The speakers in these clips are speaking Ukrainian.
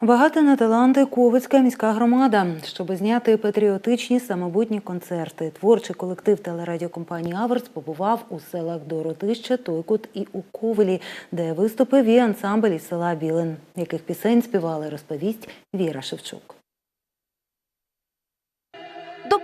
Багата на таланти Ковицька міська громада, щоб зняти патріотичні самобутні концерти. Творчий колектив телерадіокомпанії Аверс побував у селах Доротища, Тойкут і у Ковелі, де виступив і ансамбль із села Білин, яких пісень співали, розповість Віра Шевчук.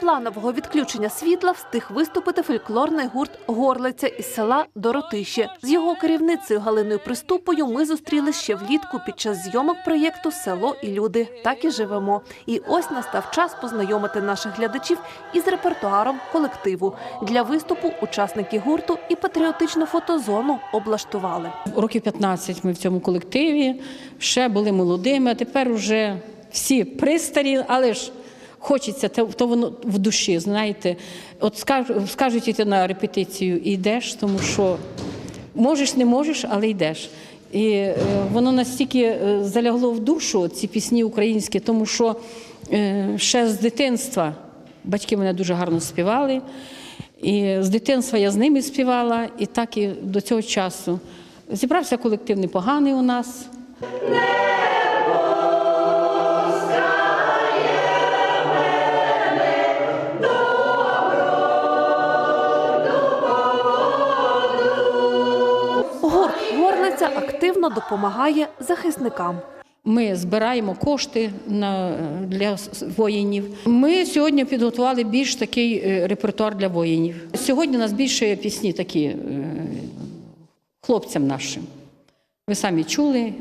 Планового відключення світла встиг виступити фольклорний гурт Горлиця із села Доротище. З його керівницею Галиною Приступою ми зустріли ще влітку під час зйомок проєкту Село і люди. Так і живемо. І ось настав час познайомити наших глядачів із репертуаром колективу. Для виступу учасники гурту і патріотичну фотозону облаштували. Років 15 ми в цьому колективі, ще були молодими, а тепер вже всі пристарі, але ж хочеться, то, воно в душі, знаєте. От скажуть, скажуть іти на репетицію йдеш, тому що можеш, не можеш, але йдеш. І е, воно настільки е, залягло в душу, ці пісні українські, тому що е, ще з дитинства батьки мене дуже гарно співали. І з дитинства я з ними співала, і так і до цього часу. Зібрався колектив непоганий у нас. Горлиця активно допомагає захисникам. Ми збираємо кошти на, для воїнів. Ми сьогодні підготували більш такий е, репертуар для воїнів. Сьогодні у нас більше пісні такі е, хлопцям нашим. Ви самі чули.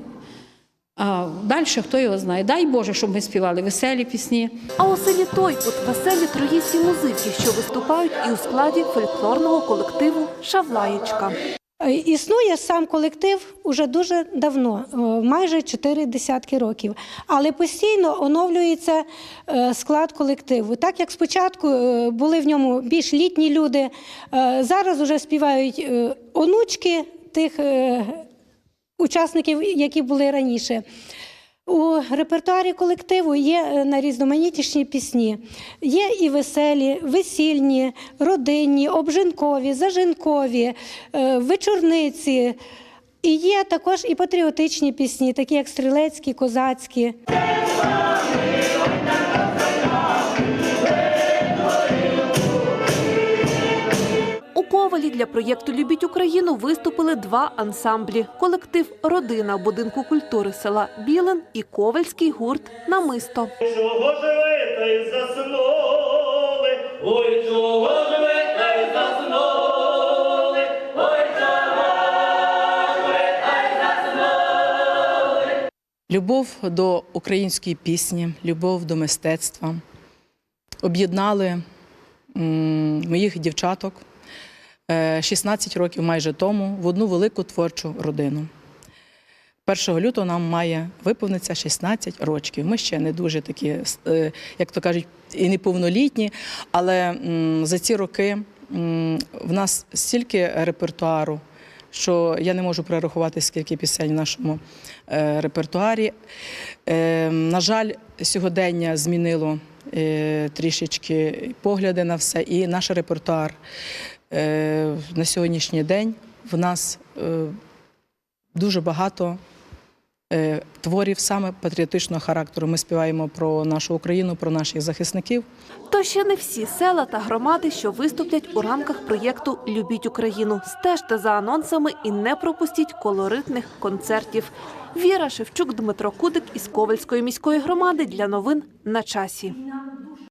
А далі хто його знає. Дай Боже, щоб ми співали веселі пісні. А у селі Тойкут веселі троїсті музики, що виступають і у складі фольклорного колективу Шавлаєчка. Е, Існує сам колектив уже дуже давно, е, майже чотири десятки років, але постійно оновлюється е, склад колективу. Так як спочатку були в ньому більш літні люди, зараз вже співають онучки тих учасників, які були раніше. У репертуарі колективу є е, найрізноманітніші пісні. Є і веселі, весільні, родинні, обжинкові, зажинкові, е, вечорниці. І є також і патріотичні пісні, такі як стрілецькі, козацькі. Для проєкту Любіть Україну виступили два ансамблі: колектив Родина будинку культури села Білин і Ковальський гурт Намисто. Чого живе та й заснули? Ой, чого живе та й заснули? Ой, Любов до української пісні, любов до мистецтва об'єднали моїх дівчаток 16 років майже тому в одну велику творчу родину. 1 лютого нам має виповнитися 16 років. Ми ще не дуже такі, е, як то кажуть, і неповнолітні, але за ці роки в нас стільки репертуару, що я не можу перерахувати, скільки пісень в нашому е, репертуарі. Е, на жаль, сьогодення змінило е, трішечки погляди на все, і наш репертуар е, на сьогоднішній день в нас е, дуже багато е, творів саме патріотичного характеру. Ми співаємо про нашу Україну, про наших захисників. То ще не всі села та громади, що виступлять у рамках проєкту Любіть Україну. Стежте за анонсами і не пропустіть колоритних концертів. Віра Шевчук, Дмитро Кудик із Ковальської міської громади для новин на часі.